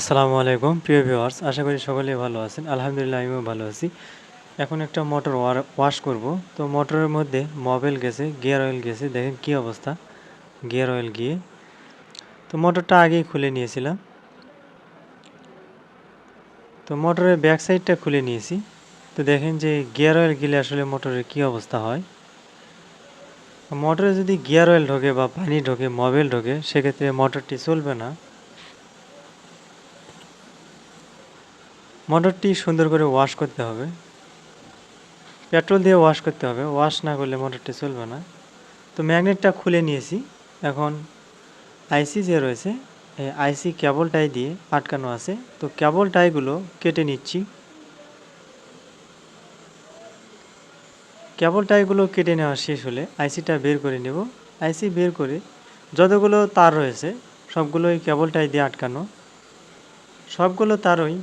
আসসালামু আলাইকুম, প্রিয় ভিউয়ার্স আশা করি সকলেই ভালো আছেন। আলহামদুলিল্লাহ, আমিও ভালো আছি। এখন একটা মোটর ওয়াশ করব। তো মোটরের মধ্যে মোবিল গেছে গিয়ার অয়েল গেছে। দেখেন কি অবস্থা গিয়ার অয়েল গিয়ে। তো মোটরটা আগেই খুলে নিয়েছিলাম। তো মোটরের ব্যাক সাইডটা খুলে নিয়েছি। তো দেখেন যে গিয়ার অয়েল গেলে আসলে মোটরের কি অবস্থা হয়। মোটরে যদি গিয়ার অয়েল ঢোকে বা পানি ঢোকে মোবিল ঢোকে, সেক্ষেত্রে মোটরটি চলবে না। মোটরটি সুন্দর করে ওয়াশ করতে হবে। পেট্রোল দিয়ে ওয়াশ করতে হবে। ওয়াশ না করলে মোটরটি চলবে না। তো ম্যাগনেটটা খুলে নিয়েছি। এখন আইসি যে রয়েছে, এই আইসি কেবল টাই দিয়ে আটকানো আছে। তো কেবল টাইগুলো কেটে নিচ্ছি। কেবল টাইগুলো কেটে নেওয়া শেষ হলে আইসিটা বের করে নেব। আইসি বের করে যতগুলো তার রয়েছে, সবগুলোই কেবল টাই দিয়ে আটকানো। সবগুলো তারই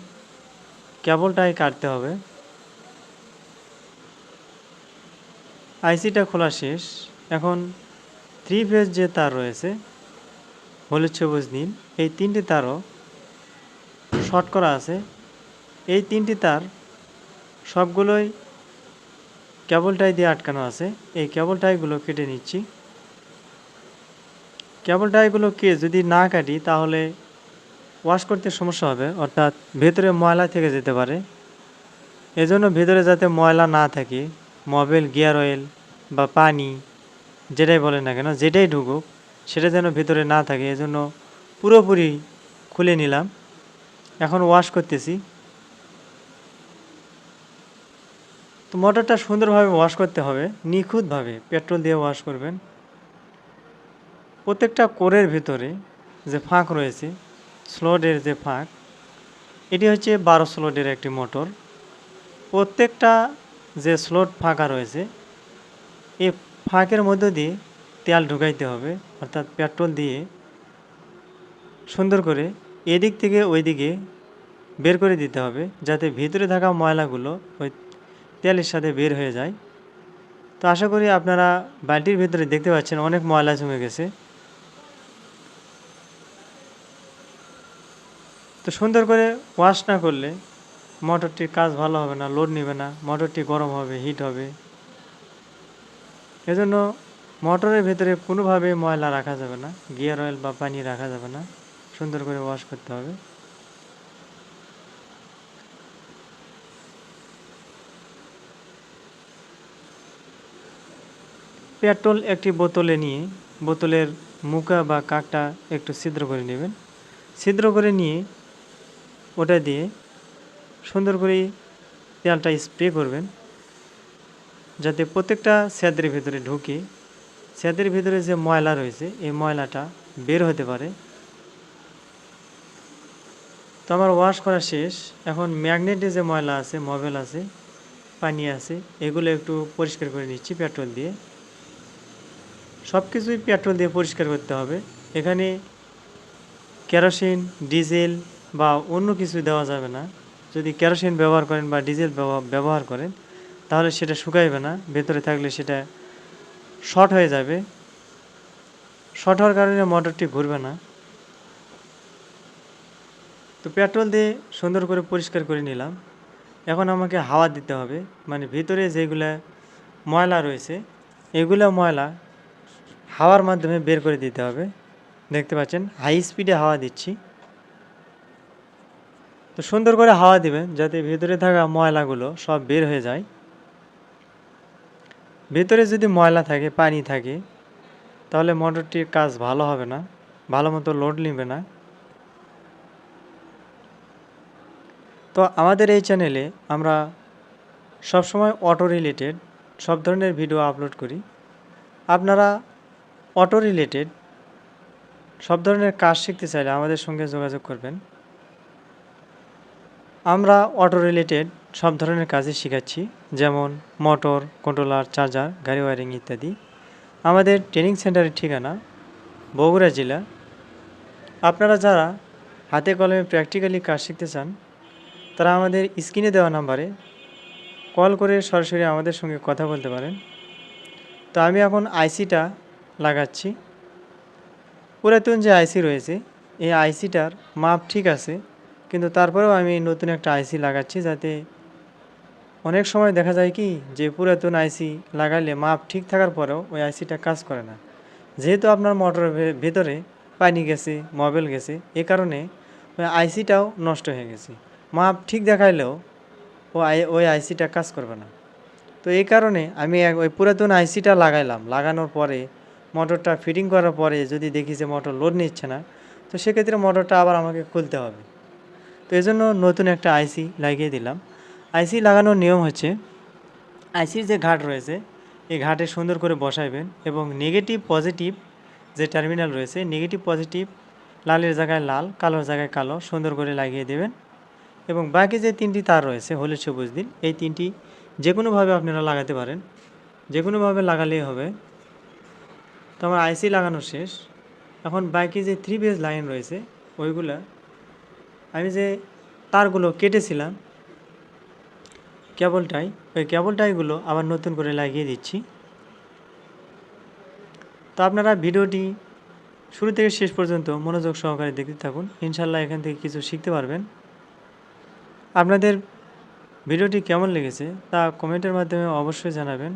কেবলটাই কাটতে হবে। আইসিটা খোলা শেষ। এখন থ্রি ফেজ যে তার রয়েছে, হলুদ সবুজ নীল, এই তিনটি তারও শর্ট করা আছে। এই তিনটি তার সবগুলোই কেবল টাই দিয়ে আটকানো আছে। এই কেবল টাইগুলো কেটে নিচ্ছি। কেবল টাইগুলো কে যদি না কাটি, তাহলে ওয়াশ করতে সমস্যা হবে, অর্থাৎ ভেতরে ময়লা থেকে যেতে পারে। এজন্য ভেতরে যাতে ময়লা না থাকে, মোবিল, গিয়ার অয়েল বা পানি, যেটাই বলেন না কেন, যেটাই ঢুকুক, সেটা যেন ভেতরে না থাকে, এজন্য পুরোপুরি খুলে নিলাম। এখন ওয়াশ করতেছি। তো মোটরটা সুন্দরভাবে ওয়াশ করতে হবে, নিখুঁতভাবে পেট্রোল দিয়ে ওয়াশ করবেন। প্রত্যেকটা কোরের ভিতরে যে ফাঁক রয়েছে স্লোডের যে ফাঁক, এটি হচ্ছে বারো স্লোডের একটি মোটর। প্রত্যেকটা যে স্লোট ফাঁকা রয়েছে, এই ফাঁকের মধ্য দিয়ে তেল ঢুকাইতে হবে, অর্থাৎ পেট্রোল দিয়ে সুন্দর করে এদিক থেকে ওই দিকে বের করে দিতে হবে, যাতে ভিতরে থাকা ময়লাগুলো ওই তেলের সাথে বের হয়ে যায়। তো আশা করি আপনারা বালতির ভিতরে দেখতে পাচ্ছেন, অনেক ময়লা জমে গেছে। তো সুন্দর করে ওয়াশ না করলে মোটরটির কাজ ভালো হবে না লোড নেবে না মোটরটি গরম হবে হিট হবে। এজন্য মোটরের ভেতরে কোনোভাবে ময়লা রাখা যাবে না গিয়ার অয়েল বা পানি রাখা যাবে না, সুন্দর করে ওয়াশ করতে হবে। পেট্রোল একটি বোতলে নিয়ে, বোতলের মুখা বা কাকটা একটু ছিদ্র করে নেবেন। ছিদ্র করে নিয়ে ওটা দিয়ে সুন্দর করে তেলটা স্প্রে করবেন। যাতে প্রত্যেকটা স্যাদের ভিতরে ঢুকে স্যাদের ভিতরে যে ময়লা রয়েছে, এই ময়লাটা বের হতে পারে। তো আমার ওয়াশ করা শেষ। এখন ম্যাগনেটে যে ময়লা আছে, মবেল আছে, পানি আছে, এগুলো একটু পরিষ্কার করে নিচ্ছি পেট্রোল দিয়ে। সব কিছুই পেট্রোল দিয়ে পরিষ্কার করতে হবে। এখানে কেরোসিন, ডিজেল বা অন্য কিছু দেওয়া যাবে না। যদি কেরোসিন ব্যবহার করেন বা ডিজেল ব্যবহার করেন, তাহলে সেটা শুকাইবে না, ভেতরে থাকলে সেটা শর্ট হয়ে যাবে। শর্ট হওয়ার কারণে মোটরটি ঘুরবে না। তো পেট্রোল দিয়ে সুন্দর করে পরিষ্কার করে নিলাম। এখন আমাকে হাওয়া দিতে হবে মানে ভিতরে যেগুলা ময়লা রয়েছে, এগুলা ময়লা হাওয়ার মাধ্যমে বের করে দিতে হবে। দেখতে পাচ্ছেন, হাই স্পিডে হাওয়া দিচ্ছি। তো সুন্দর করে হাওয়া দিবেন, যাতে ভেতরে থাকা ময়লাগুলো সব বের হয়ে যায়। ভেতরে যদি ময়লা থাকে, পানি থাকে, তাহলে মোটরটির কাজ ভালো হবে না, ভালো মতো লোড নেবে না। তো আমাদের এই চ্যানেলে আমরা সবসময় অটো রিলেটেড সব ধরনের ভিডিও আপলোড করি। আপনারা অটো রিলেটেড সব ধরনের কাজ শিখতে চাইলে আমাদের সঙ্গে যোগাযোগ করবেন। আমরা অটো রিলেটেড সব ধরনের কাজই শেখাচ্ছি, যেমন মোটর কন্ট্রোলার চার্জার গাড়ি ওয়ারিং ইত্যাদি। আমাদের ট্রেনিং সেন্টারের ঠিকানা বগুড়া জেলা। আপনারা যারা হাতে কলমে প্র্যাকটিক্যালি কাজ শিখতে চান, তারা আমাদের স্ক্রিনে দেওয়া নাম্বারে কল করে সরাসরি আমাদের সঙ্গে কথা বলতে পারেন। তো আমি এখন আইসিটা লাগাচ্ছি। পুরাতন যে আইসি রয়েছে, এই আইসিটার মাপ ঠিক আছে কিন্তু তারপরেও আমি নতুন একটা আইসি লাগাচ্ছি যাতে অনেক সময় দেখা যায় কি যে পুরাতন আইসি লাগালে মাপ ঠিক থাকার পরেও ওই আইসিটা কাজ করে না। যেহেতু আপনার মোটরের ভেতরে পানি গেছে মোবাইল গেছে, এ কারণে ওই আইসিটাও নষ্ট হয়ে গেছে। মাপ ঠিক দেখাইলেও ও আই ওই আইসিটা কাজ করবে না। তো এই কারণে আমি ওই পুরাতন আইসিটা লাগাইলাম। লাগানোর পরে মোটরটা ফিটিং করার পরে যদি দেখি যে মোটর লোড নিচ্ছে না, তো সেক্ষেত্রে মোটরটা আবার আমাকে খুলতে হবে। তো এই জন্য নতুন একটা আইসি লাগিয়ে দিলাম। আইসি লাগানোর নিয়ম হচ্ছে আইসির যে ঘাট রয়েছে, এই ঘাটে সুন্দর করে বসাইবেন এবং নেগেটিভ পজিটিভ যে টার্মিনাল রয়েছে নেগেটিভ পজিটিভ লালের জায়গায় লাল, কালোর জায়গায় কালো সুন্দর করে লাগিয়ে দেবেন। এবং বাকি যে তিনটি তার রয়েছে, হলুদ সবুজ দিন এই তিনটি যে কোনোভাবে আপনারা লাগাতে পারেন। যে কোনোভাবে লাগালেই হবে। তো আমার আইসি লাগানো শেষ। এখন বাকি যে থ্রি বেজ লাইন রয়েছে, ওইগুলা আমি যে তারগুলো কেটেছিলাম কেবল টাই ওই কেবল টাইগুলো আবার নতুন করে লাগিয়ে দিচ্ছি। তো আপনারা ভিডিওটি শুরু থেকে শেষ পর্যন্ত মনোযোগ সহকারে দেখতে থাকুন। ইনশাল্লাহ এখান থেকে কিছু শিখতে পারবেন। আপনাদের ভিডিওটি কেমন লেগেছে তা কমেন্টের মাধ্যমে অবশ্যই জানাবেন।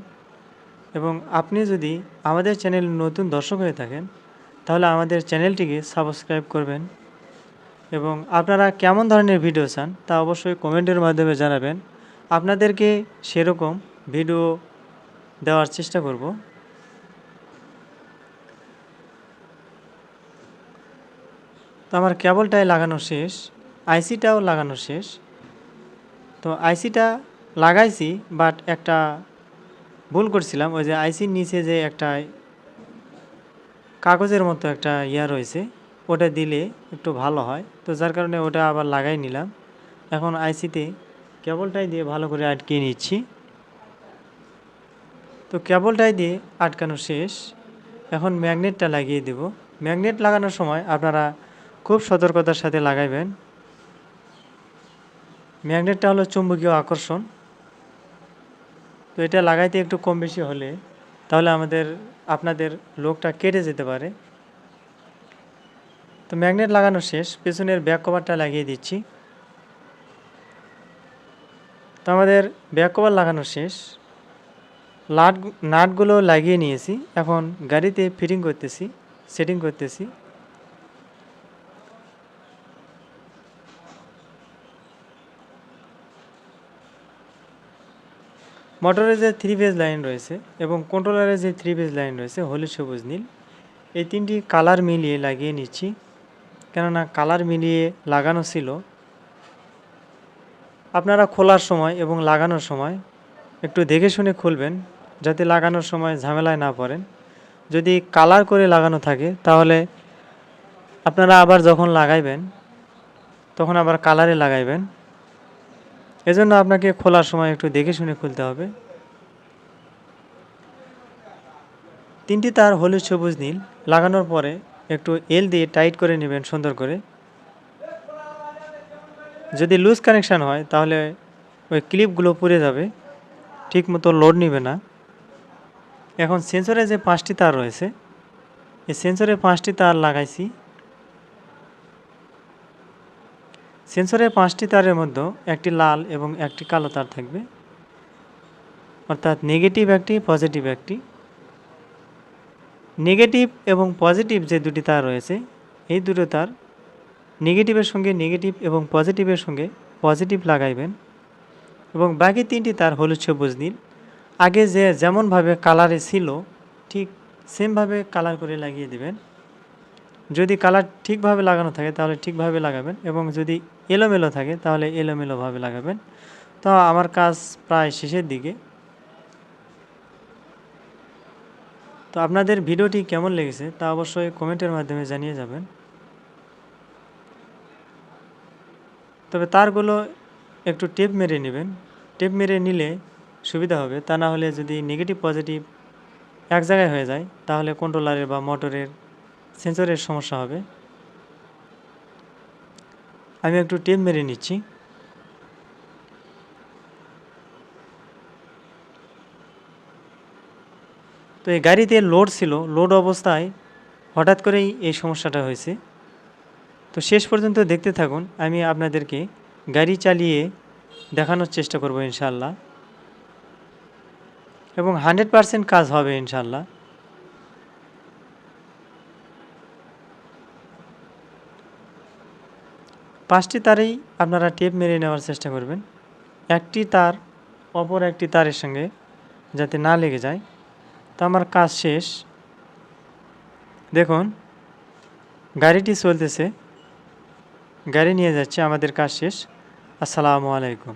এবং আপনি যদি আমাদের চ্যানেল নতুন দর্শক হয়ে থাকেন, তাহলে আমাদের চ্যানেলটিকে সাবস্ক্রাইব করবেন। এবং আপনারা কেমন ধরনের ভিডিও চান তা অবশ্যই কমেন্টের মাধ্যমে জানাবেন। আপনাদেরকে সেরকম ভিডিও দেওয়ার চেষ্টা করব। তো আমার কেবলটাই লাগানো শেষ, আইসিটাও লাগানো শেষ। তো আইসিটা লাগাইছি বাট একটা ভুল করছিলাম, ওই যে আইসির নিচে যে একটা কাগজের মতো একটা ইয়া রয়েছে। ওটা দিলে একটু ভালো হয়। তো যার কারণে ওটা আবার লাগাই নিলাম। এখন আইসিতে কেবলটাই দিয়ে ভালো করে আটকিয়ে নিচ্ছি। তো কেবলটাই দিয়ে আটকানো শেষ। এখন ম্যাগনেটটা লাগিয়ে দেব। ম্যাগনেট লাগানোর সময় আপনারা খুব সতর্কতার সাথে লাগাইবেন। ম্যাগনেটটা হলো চুম্বকীয় আকর্ষণ। তো এটা লাগাইতে একটু কম বেশি হলে তাহলে আমাদের, আপনাদের লোকটা কেটে যেতে পারে। তো ম্যাগনেট লাগানো শেষ, পেছনের ব্যাক কভারটা লাগিয়ে দিচ্ছি। তো আমাদের ব্যাক কভার লাগানো শেষ। লাট, নাটগুলো লাগিয়ে নিয়েছি, এখন গাড়িতে ফিটিং করতেছি সেটিং করতেছি। মোটরের যে থ্রি ফেজ লাইন রয়েছে এবং কন্ট্রোলারের যে থ্রি ফেজ লাইন রয়েছে, হলুদ সবুজ নীল, এই তিনটি কালার মিলিয়ে লাগিয়ে নিচ্ছি। কেননা কালার মিলিয়ে লাগানো ছিল। আপনারা খোলার সময় এবং লাগানোর সময় একটু দেখে শুনে খুলবেন, যাতে লাগানোর সময় ঝামেলায় না পড়েন। যদি কালার করে লাগানো থাকে, তাহলে আপনারা আবার যখন লাগাইবেন, তখন আবার কালারে লাগাইবেন। এজন্য আপনাকে খোলার সময় একটু দেখে শুনে খুলতে হবে। তিনটি তার হলুদ সবুজ নীল লাগানোর পরে একটু এল দিয়ে টাইট করে নেবেন সুন্দর করে। যদি লুজ কানেকশান হয়, তাহলে ওই ক্লিপগুলো পুড়ে যাবে। ঠিক মতো লোড নেবে না। এখন সেন্সরে যে পাঁচটি তার রয়েছে, এই সেন্সরে পাঁচটি তার লাগাইছি। সেন্সরের পাঁচটি তারের মধ্যে একটি লাল এবং একটি কালো তার থাকবে। অর্থাৎ নেগেটিভ একটি, পজিটিভ একটি। নেগেটিভ এবং পজিটিভ যে দুটি তার রয়েছে, এই দুটো তার নেগেটিভের সঙ্গে নেগেটিভ এবং পজিটিভের সঙ্গে পজিটিভ লাগাইবেন এবং বাকি তিনটি তার হলুদ সবুজ নীল। আগে যে যেমনভাবে কালারে ছিল, ঠিক সেমভাবে কালার করে লাগিয়ে দেবেন। যদি কালার ঠিকভাবে লাগানো থাকে, তাহলে ঠিকভাবে লাগাবেন এবং যদি এলোমেলো থাকে, তাহলে এলোমেলোভাবে লাগাবেন। তো আমার কাজ প্রায় শেষের দিকে। তো আপনাদের ভিডিওটি কেমন লেগেছে তা অবশ্যই কমেন্টের মাধ্যমে জানিয়ে যাবেন। তবে তারগুলো একটু টেপ মেরে নেবেন। টেপ মেরে নিলে সুবিধা হবে। তা না হলে যদি নেগেটিভ পজিটিভ এক জায়গায় হয়ে যায়, তাহলে কন্ট্রোলারের বা মোটরের সেন্সরের সমস্যা হবে। আমি একটু টেপ মেরে নিচ্ছি। তো এই গাড়িতে লোড ছিল লোড অবস্থায় হঠাৎ করেই এই সমস্যাটা হয়েছে। তো শেষ পর্যন্ত দেখতে থাকুন, আমি আপনাদেরকে গাড়ি চালিয়ে দেখানোর চেষ্টা করব ইনশাল্লাহ এবং হান্ড্রেড পারসেন্ট কাজ হবে ইনশাল্লাহ পাঁচটি তারেই আপনারা টেপ মেরে নেওয়ার চেষ্টা করবেন। একটি তার, অপর একটি তারের সঙ্গে যাতে না লেগে যায়। তো আমার কাজ শেষ। দেখুন, গাড়িটি চলতেছে। গাড়ি নিয়ে যাচ্ছে, আমাদের কাজ শেষ। আসসালামু আলাইকুম।